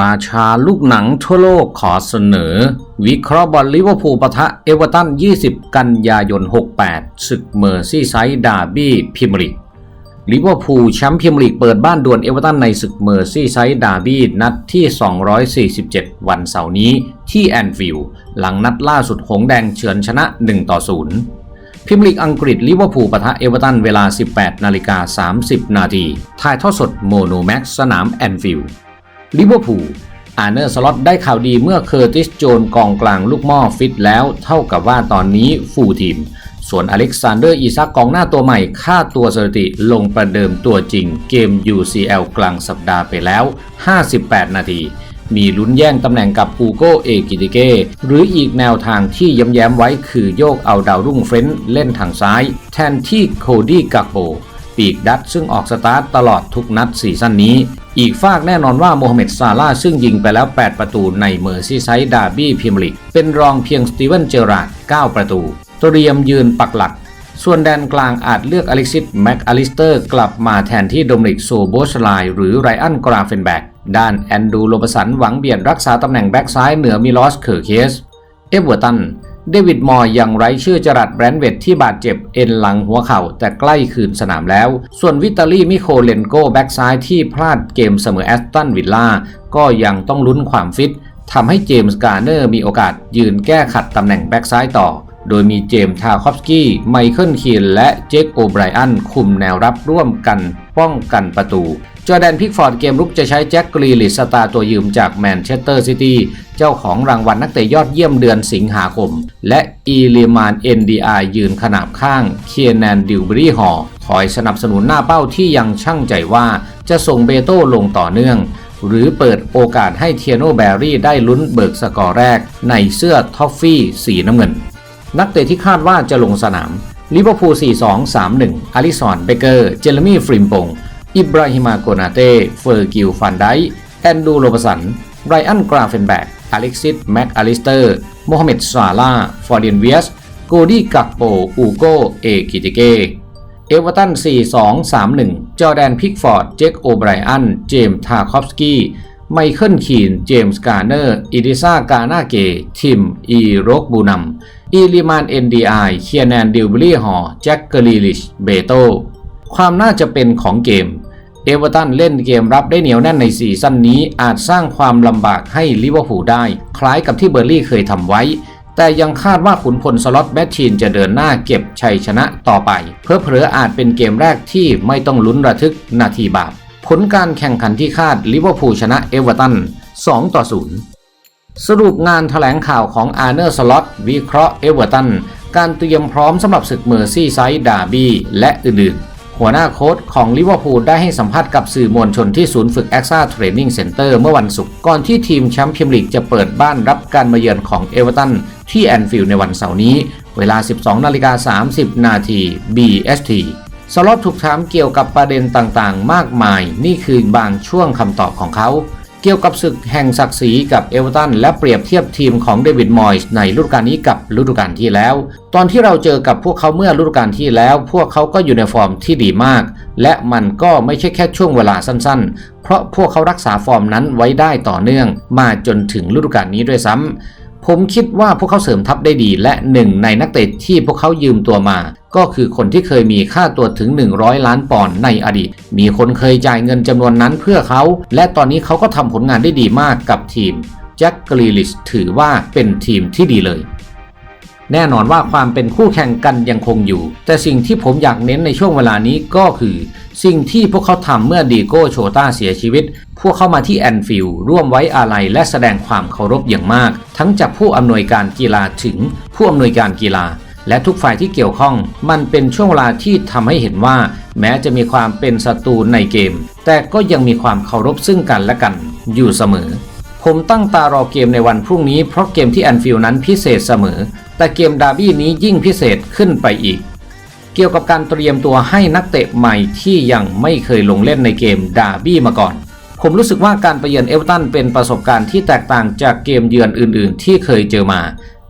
ราชาลูกหนังทั่วโลกขอเสนอ วิเคราะห์บอลลิเวอร์พูลปะทะเอเวอร์ตัน 20 กันยายน 68 ศึกเมอร์ซี่ไซด์ดาร์บี้พรีเมียร์ลีกลิเวอร์พูลแชมป์พรีเมียร์ลีกเปิดบ้านดวลเอเวอร์ตันในศึกเมอร์ซี่ไซด์ดาร์บี้นัดที่ 247 วันเสาร์นี้ที่แอนฟิลด์หลังนัดล่าสุดหงแดงเฉือนชนะ 1 ต่อ 0พรีเมียร์ลีกอังกฤษลิเวอร์พูลปะทะเอเวอร์ตันเวลา 18 นาฬิกา 30 นาทีถ่ายทอดสดโมโนแม็กสนามแอนฟิลด์ ลิเวอร์พูลอาร์เนอร์สล็อตได้ข่าวดีเมื่อเคอร์ติสโจนกองกลางลูกหม้อฟิตแล้ว เท่ากับว่าตอนนี้ฟูลทีม ส่วนอเล็กซานเดอร์อีซักกองหน้าตัวใหม่ ค่าตัวสถิติลงประเดิมตัวจริงเกม UCL กลางสัปดาห์ไปแล้ว 58 นาทีมีลุ้นแย่งตำแหน่งกับอูโกเอกิติเก หรืออีกแนวทางที่ย้ำแย้มไว้คือโยกเอาดาวรุ่งเฟรนท์เล่นทางซ้าย แทนที่โคดี้กักโบ ปีกดัตซึ่งออกสตาร์ตตลอดทุกนัดซีซั่นนี้ อีกฝากแน่นอนว่าโมฮัมเหม็ดซาลาซึ่งยิงไปแล้ว 8 ประตูในเมอร์ซีไซด์ดาร์บี้พรีเมียร์ลีกเป็นรองเพียงสตีเวนเจอราร์ด9ประตู เตรียมยืนปักหลัก ส่วนแดนกลางอาจเลือกอเล็กซิสแม็กอลิสเตอร์กลับมาแทนที่โดมินิกโซโบสไลหรือไรอันกราเฟนแบกด้านแอนดูโรบสันหวังเบียดรักษาตำแหน่งแบ็กซ้ายเหนือมิลอสเคอร์เคส เอเวอร์ตัน เดวิดมอยยังไร้ชื่อจรัดแบรนด์เวดที่บาดเจ็บเอ็นหลังหัวเข่าแต่ใกล้คืนสนามแล้ว ส่วนวิตาลีมิโคเลนโกแบ็กซ้ายที่พลาดเกมเสมอแอสตันวิลล่าก็ยังต้องลุ้นความฟิตทำให้เจมส์การ์เนอร์มีโอกาสยืนแก้ขัดตำแหน่งแบ็กซ้ายต่อ โดยมีเจมส์ทาคอฟสกี้ ไมเคิลคีนและเจคโอไบรอันคุมแนวรับร่วมกันป้องกันประตู จอแดนพิกฟอร์ดเกมรุกจะใช้แจ็คกรีลิสตาร์ตัวยืมจากแมนเชสเตอร์ซิตี้เจ้าของรางวัลนักเตะยอดเยี่ยมเดือนสิงหาคม และอีลิมานเอ็นดีอายืนขนาบข้างเคียแนนดิวบรีฮอคอยสนับสนุนหน้าเป้าที่ยังช่างใจว่าจะส่งเบโต้ลงต่อเนื่อง หรือเปิดโอกาสให้เทียโนแบรี่ได้ลุ้นเบิกสกอร์แรก ในเสื้อท็อฟฟี่สีน้ำเงิน นักเตะที่คาดว่าจะลงสนามลิเวอร์พูล 4-2-3-1อลิสอนเบเกอร์ เจเรมี่ฟริมปง อิบราฮิมาโกนาเต้เฟอร์กิลฟันไดแอนดูโรบสันไรอันกราเฟนแบกอเล็กซิสแม็กอลิสเตอร์โมฮัมเหม็ดซาลาฟอร์เดนเวียสโกดี้กักโปอูโกเอกิติเกเอเวอร์ตัน 4-2-3-1 จอแดนพิกฟอร์ด เจคโอไบรอัน เจมส์ทาคอฟสกี้ ไมเคิลคีน เจมส์การเนอร์ อิดิซากานาเก ทิม อีโรกบูนัม อีลิมานเอ็นดีไอเคียแนนดิวบิลี่ฮอ แจ็คเกอรีลิช เบโต ความน่าจะเป็นของเกม เอเวอร์ตันเล่นเกมรับได้เหนียวแน่นในซีซั่นนี้อาจสร้างความลำบากให้ลิเวอร์พูลได้ คล้ายกับที่เบอร์ลี่เคยทำไว้ แต่ยังคาดว่าขุนพลสล็อตแมชชีนจะเดินหน้าเก็บชัยชนะต่อไป เพื่อเผลออาจเป็นเกมแรกที่ไม่ต้องลุ้นระทึกนาทีบาปผลการแข่งขันที่คาดลิเวอร์พูลชนะเอเวอร์ตัน 2 ต่อ 0 สรุปงานถแถลงข่าวของอาร์เนอร์สล็อตวิเคราะห์เอเวอร์ตันการเตรียมพร้อมสำหรับศึกเมอร์ซี่ไซด์ดาร์บี้และอื่นๆ หัวหน้าโค้ชของลิเวอร์พูลได้ให้สัมภาษณ์กับสื่อมวลชนที่ศูนย์ฝึกแอซซ่าเทรนนิ่งเซ็นเมื่อวันศุกร์ก่อนที่ทีมแชมป์พรีเมียร์ลีกจะเปิดบ้านรับการมาเยือนของเอเวอร์ตันที่แอนฟิลด์ในวันเสาร์นี้ เวลา 12นาฬิกา30 นาที BST สล็อตถูกถามเกี่ยวกับประเด็นต่างๆ มากมาย นี่คือบางช่วงคำตอบของเขา เกี่ยวกับศึกแห่งศักดิ์ศรีกับเอเวอร์ตันและเปรียบเทียบทีมของเดวิดมอยส์ในฤดูกาลนี้กับฤดูกาลที่แล้ว ตอนที่เราเจอกับพวกเขาเมื่อฤดูกาลที่แล้ว พวกเขาก็อยู่ในฟอร์มที่ดีมาก และมันก็ไม่ใช่แค่ช่วงเวลาสั้นๆ เพราะพวกเขารักษาฟอร์มนั้นไว้ได้ต่อเนื่อง มาจนถึงฤดูกาลนี้ด้วยซ้ำ ผมคิดว่าพวกเขาเสริมทัพได้ดี และหนึ่งในนักเตะที่พวกเขายืมตัวมา ก็คือคนที่เคยมีค่าตัวถึง 100 ล้านปอนด์ในอดีต มีคนเคยจ่ายเงินจำนวนนั้นเพื่อเขา และตอนนี้เขาก็ทำผลงานได้ดีมากกับทีมแจ็คกรีลิชถือว่าเป็นทีมที่ดีเลยแน่นอนว่าความเป็นคู่แข่งกันยังคงอยู่ แต่สิ่งที่ผมอยากเน้นในช่วงเวลานี้ก็คือ สิ่งที่พวกเขาทำเมื่อดีโก้โชต้าเสียชีวิต พวกเขามาที่แอนฟิลร่วมไว้อาลัยและแสดงความเคารพอย่างมาก ทั้งจากผู้อำนวยการกีฬาถึงผู้อำนวยการกีฬา และทุกฝ่ายที่เกี่ยวข้อง มันเป็นช่วงเวลาที่ทำให้เห็นว่า แม้จะมีความเป็นศัตรูในเกม แต่ก็ยังมีความเคารพซึ่งกันและกัน อยู่เสมอ ผมตั้งตารอเกมในวันพรุ่งนี้เพราะเกมที่แอนฟิลนั้นพิเศษเสมอ แต่เกมดาร์บี้นี้ยิ่งพิเศษขึ้นไปอีกเกี่ยวกับการเตรียมตัวให้นักเตะใหม่ที่ยังไม่เคยลงเล่นในเกมดาร์บี้มาก่อน ผมรู้สึกว่าการไปเยือนเอเวอร์ตันเป็นประสบการณ์ที่แตกต่างจากเกมเยือนอื่น ๆ ที่เคยเจอมา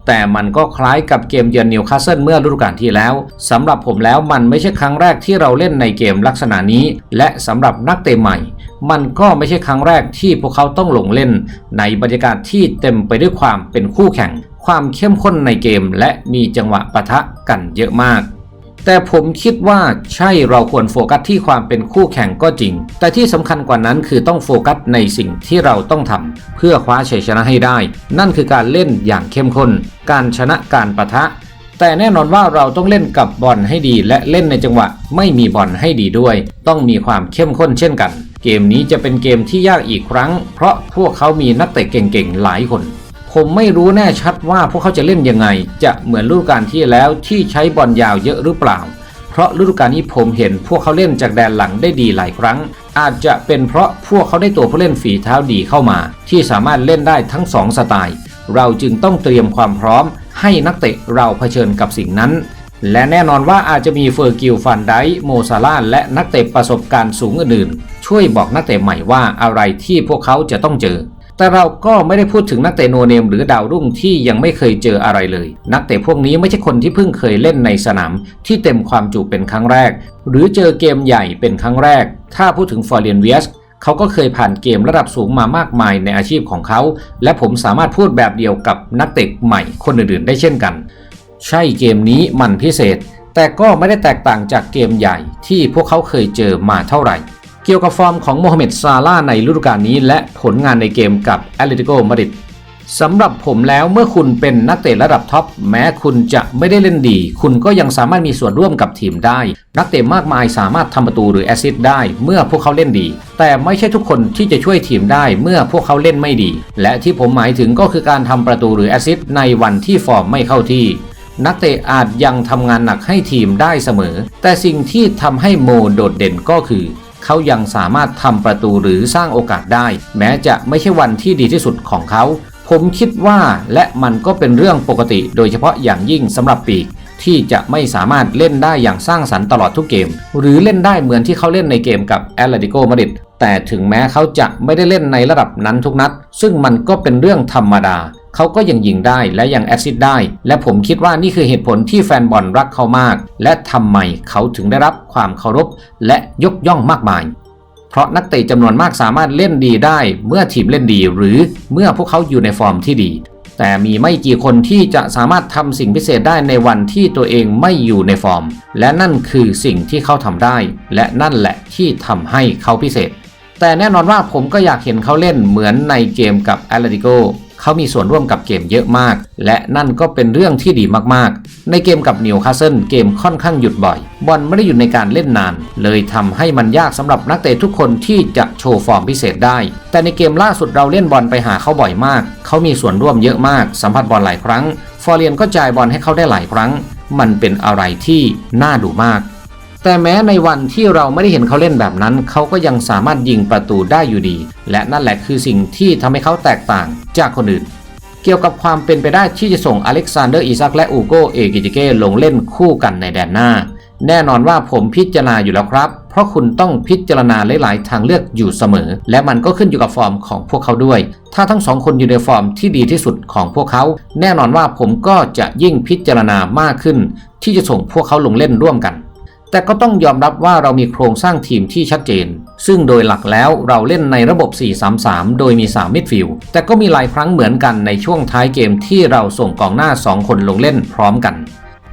แต่มันก็คล้ายกับเกมเยือนนิวคาสเซิลเมื่อฤดูกาลที่แล้วสำหรับผมแล้วมันไม่ใช่ครั้งแรกที่เราเล่นในเกมลักษณะนี้ และสำหรับนักเตะใหม่ มันก็ไม่ใช่ครั้งแรกที่พวกเขาต้องลงเล่น ในบรรยากาศที่เต็มไปด้วยความเป็นคู่แข่ง ความเข้มข้นในเกม และมีจังหวะปะทะกันเยอะมาก แต่ผมคิดว่าใช่เราควรโฟกัสที่ความเป็นคู่แข่งก็จริง แต่ที่สำคัญกว่านั้นคือต้องโฟกัสในสิ่งที่เราต้องทำเพื่อคว้าชัยชนะให้ได้ นั่นคือการเล่นอย่างเข้มข้น การชนะการปะทะ แต่แน่นอนว่าเราต้องเล่นกับบอลให้ดี และเล่นในจังหวะไม่มีบอลให้ดีด้วย ต้องมีความเข้มข้นเช่นกัน เกมนี้จะเป็นเกมที่ยากอีกครั้ง เพราะพวกเขามีนักเตะเก่งๆหลายคน ผมไม่รู้แน่ชัดว่าพวกเขาจะเล่นยังไง จะเหมือนฤดูกาลที่แล้วที่ใช้บอลยาวเยอะหรือเปล่า เพราะฤดูกาลนี้ผมเห็นพวกเขาเล่นจากแดนหลังได้ดีหลายครั้ง อาจจะเป็นเพราะพวกเขาได้ตัวผู้เล่นฝีเท้าดีเข้ามา ที่สามารถเล่นได้ทั้งสองสไตล์ เราจึงต้องเตรียมความพร้อม ให้นักเตะเราเผชิญกับสิ่งนั้น และแน่นอนว่าอาจจะมีเฟอร์กิลฟันไดโมซาลาและนักเตะประสบการณ์สูงอื่นๆช่วยบอกนักเตะใหม่ว่าอะไรที่พวกเขาจะต้องเจอ แต่เราก็ไม่ได้พูดถึงนักเตะโนเนมหรือดาวรุ่งที่ยังไม่เคยเจออะไรเลย นักเตะพวกนี้ไม่ใช่คนที่เพิ่งเคยเล่นในสนามที่เต็มความจุเป็นครั้งแรก หรือเจอเกมใหญ่เป็นครั้งแรก ถ้าพูดถึงฟอร์เรียนเวียสเขาก็เคยผ่านเกมระดับสูงมามากมายในอาชีพของเขา และผมสามารถพูดแบบเดียวกับนักเตะใหม่คนอื่นๆ ได้เช่นกัน ใช่เกมนี้มันพิเศษ แต่ก็ไม่ได้แตกต่างจากเกมใหญ่ที่พวกเขาเคยเจอมาเท่าไหร่ เกี่ยวกับฟอร์มของโมฮัมเหม็ดซาลาในฤดูกาลนี้ และผลงานในเกมกับแอตเลติโกมาดริดสำหรับผมแล้วเมื่อคุณเป็นนักเตะระดับท็อปแม้คุณจะไม่ได้เล่นดี คุณก็ยังสามารถมีส่วนร่วมกับทีมได้ นักเตะมากมายสามารถทำประตูหรือแอซิสต์ได้ เมื่อพวกเขาเล่นดี แต่ไม่ใช่ทุกคนที่จะช่วยทีมได้เมื่อพวกเขาเล่นไม่ดี และที่ผมหมายถึงก็คือการทำประตูหรือแอซิสต์ในวันที่ฟอร์มไม่เข้าที่ นักเตะอาจยังทำงานหนักให้ทีมได้เสมอ แต่สิ่งที่ทำให้โมโดดเด่นก็คือ เขายังสามารถทำประตูหรือสร้างโอกาสได้ แม้จะไม่ใช่วันที่ดีที่สุดของเขา ผมคิดว่าและมันก็เป็นเรื่องปกติ โดยเฉพาะอย่างยิ่งสำหรับปีกที่จะไม่สามารถเล่นได้อย่างสร้างสรรค์ตลอดทุกเกม หรือเล่นได้เหมือนที่เขาเล่นในเกมกับแอตเลติโกมาดริดแต่ถึงแม้เขาจะไม่ได้เล่นในระดับนั้นทุกนัด ซึ่งมันก็เป็นเรื่องธรรมดา เขาก็ยังยิงได้และยังแอซิสต์ได้ และผมคิดว่านี่คือเหตุผลที่แฟนบอลรักเขามาก และทำไมเขาถึงได้รับความเคารพและยกย่องมากมาย เพราะนักเตะจำนวนมากสามารถเล่นดีได้เมื่อทีมเล่นดีหรือเมื่อพวกเขาอยู่ในฟอร์มที่ดี แต่มีไม่กี่คนที่จะสามารถทำสิ่งพิเศษได้ในวันที่ตัวเองไม่อยู่ในฟอร์ม และนั่นคือสิ่งที่เขาทำได้ และนั่นแหละที่ทำให้เขาพิเศษ แต่แน่นอนว่าผมก็อยากเห็นเขาเล่นเหมือนในเกมกับแอตเลติโก เขามีส่วนร่วมกับเกมเยอะมาก และนั่นก็เป็นเรื่องที่ดีมากๆ ในเกมกับนิวคาสเซิลเกมค่อนข้างหยุดบ่อย บอลไม่ได้อยู่ในการเล่นนาน เลยทำให้มันยากสำหรับนักเตะทุกคนที่จะโชว์ฟอร์มพิเศษได้ แต่ในเกมล่าสุดเราเล่นบอลไปหาเขาบ่อยมาก เขามีส่วนร่วมเยอะมาก สัมผัสบอลหลายครั้ง ฟอร์เรียนก็จ่ายบอลให้เขาได้หลายครั้ง มันเป็นอะไรที่น่าดูมาก แต่แม้ในวันที่เราไม่ได้เห็นเขาเล่นแบบนั้น เขาก็ยังสามารถยิงประตูได้อยู่ดี และนั่นแหละคือสิ่งที่ทำให้เขาแตกต่างจากคนอื่น เกี่ยวกับความเป็นไปได้ที่จะส่งอเล็กซานเดอร์อิซักและอูโกเอกิจิเก้ลงเล่นคู่กันในแดนหน้า แน่นอนว่าผมพิจารณาอยู่แล้วครับ เพราะคุณต้องพิจารณาหลาย ๆ ทางเลือกอยู่เสมอ และมันก็ขึ้นอยู่กับฟอร์มของพวกเขาด้วย ถ้าทั้งสองคนอยู่ในฟอร์มที่ดีที่สุดของพวกเขา แน่นอนว่าผมก็จะยิ่งพิจารณามากขึ้น ที่จะส่งพวกเขาลงเล่นร่วมกัน แต่ก็ต้องยอมรับว่าเรามีโครงสร้างทีมที่ชัดเจน ซึ่งโดยหลักแล้วเราเล่นในระบบ 4-3-3 โดยมี 3 มิดฟิลด์ แต่ก็มีหลายครั้งเหมือนกันในช่วงท้ายเกมที่เราส่งกองหน้า 2 คนลงเล่นพร้อมกัน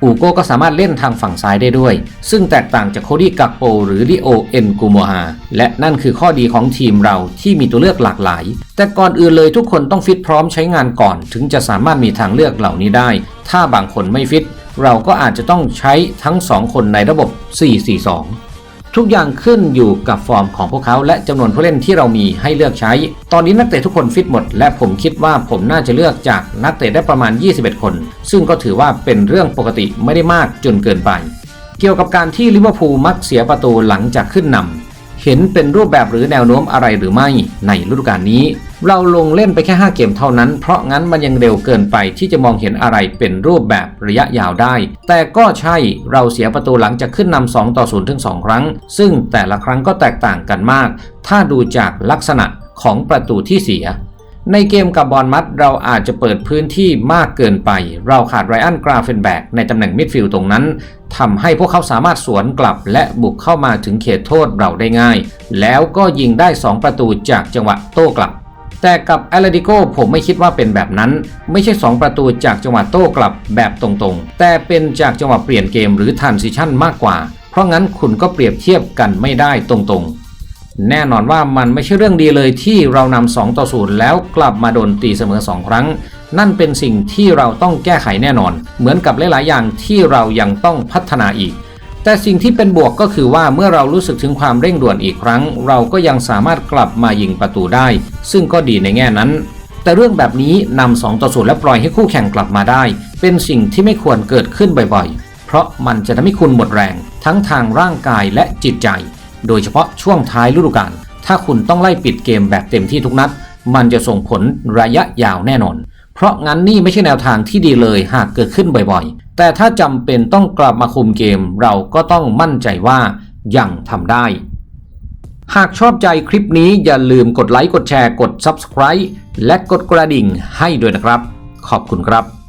อูโก้ก็สามารถเล่นทางฝั่งซ้ายได้ด้วย ซึ่งแตกต่างจากโคดี้กักโป หรือลิโอเอ็นกูโมฮา และนั่นคือข้อดีของทีมเราที่มีตัวเลือกหลากหลาย แต่ก่อนอื่นเลยทุกคนต้องฟิตพร้อมใช้งานก่อน ถึงจะสามารถมีทางเลือกเหล่านี้ได้ ถ้าบางคนไม่ฟิต เราก็อาจจะต้องใช้ทั้ง 2 คนในระบบ 4-4-2 ทุกอย่างขึ้นอยู่กับฟอร์มของพวกเขา และจำนวนผู้เล่นที่เรามีให้เลือกใช้ ตอนนี้นักเตะทุกคนฟิตหมด และผมคิดว่าผมน่าจะเลือกจากนักเตะได้ประมาณ 21 คน ซึ่งก็ถือว่าเป็นเรื่องปกติไม่ได้มากจนเกินไป เกี่ยวกับการที่ลิเวอร์พูลมักเสียประตูหลังจากขึ้นนำ เห็นเป็นรูปแบบหรือแนวโน้มอะไรหรือไม่ในฤดูกาลนี้ เราลงเล่นไปแค่ 5 เกมเท่านั้น เพราะงั้นมันยังเร็วเกินไปที่จะมองเห็นอะไรเป็นรูปแบบระยะยาวได้ แต่ก็ใช่เราเสียประตูหลังจากขึ้นนำ2ต่อ0ถึง2ครั้ง ซึ่งแต่ละครั้งก็แตกต่างกันมาก ถ้าดูจากลักษณะของประตูที่เสีย ในเกมกับบอลมัดเราอาจจะเปิดพื้นที่มากเกินไป เราขาดไรอันกราเฟนแบกในตำแหน่งมิดฟิลด์ตรงนั้นทำให้พวกเขาสามารถสวนกลับและบุกเข้ามาถึงเขตโทษเราได้ง่าย แล้วก็ยิงได้ 2 ประตูจากจังหวะโต้กลับ แต่กับแอตเลติโกผมไม่คิดว่าเป็นแบบนั้น ไม่ใช่ 2 ประตูจากจังหวะโต้กลับแบบตรงๆ แต่เป็นจากจังหวะเปลี่ยนเกมหรือทันซิชั่นมากกว่า เพราะงั้นคุณก็เปรียบเทียบกันไม่ได้ตรงๆ แน่นอนว่ามันไม่ใช่เรื่องดีเลยที่เรานำ2ต่อ0แล้วกลับมาโดนตีเสมอ 2 ครั้ง นั่นเป็นสิ่งที่เราต้องแก้ไขแน่นอน เหมือนกับหลาย ๆ อย่างที่เรายังต้องพัฒนาอีก แต่สิ่งที่เป็นบวกก็คือว่าเมื่อเรารู้สึกถึงความเร่งด่วนอีกครั้ง เราก็ยังสามารถกลับมายิงประตูได้ ซึ่งก็ดีในแง่นั้น แต่เรื่องแบบนี้นำ2ต่อ0และปล่อยให้คู่แข่งกลับมาได้ เป็นสิ่งที่ไม่ควรเกิดขึ้นบ่อย ๆ เพราะมันจะทำให้คุณหมดแรง ทั้งทางร่างกายและจิตใจ โดยเฉพาะช่วงท้ายฤดูกาล ถ้าคุณต้องไล่ปิดเกมแบบเต็มที่ทุกนัด มันจะส่งผลระยะยาวแน่นอน เพราะงั้นนี่ไม่ใช่แนวทางที่ดีเลยหากเกิดขึ้นบ่อยๆ แต่ถ้าจำเป็นต้องกลับมาคุมเกม เราก็ต้องมั่นใจว่ายังทำได้ หากชอบใจคลิปนี้อย่าลืมกดไลค์ กดแชร์ กด Subscribe และกดกระดิ่งให้ด้วยนะครับ ขอบคุณครับ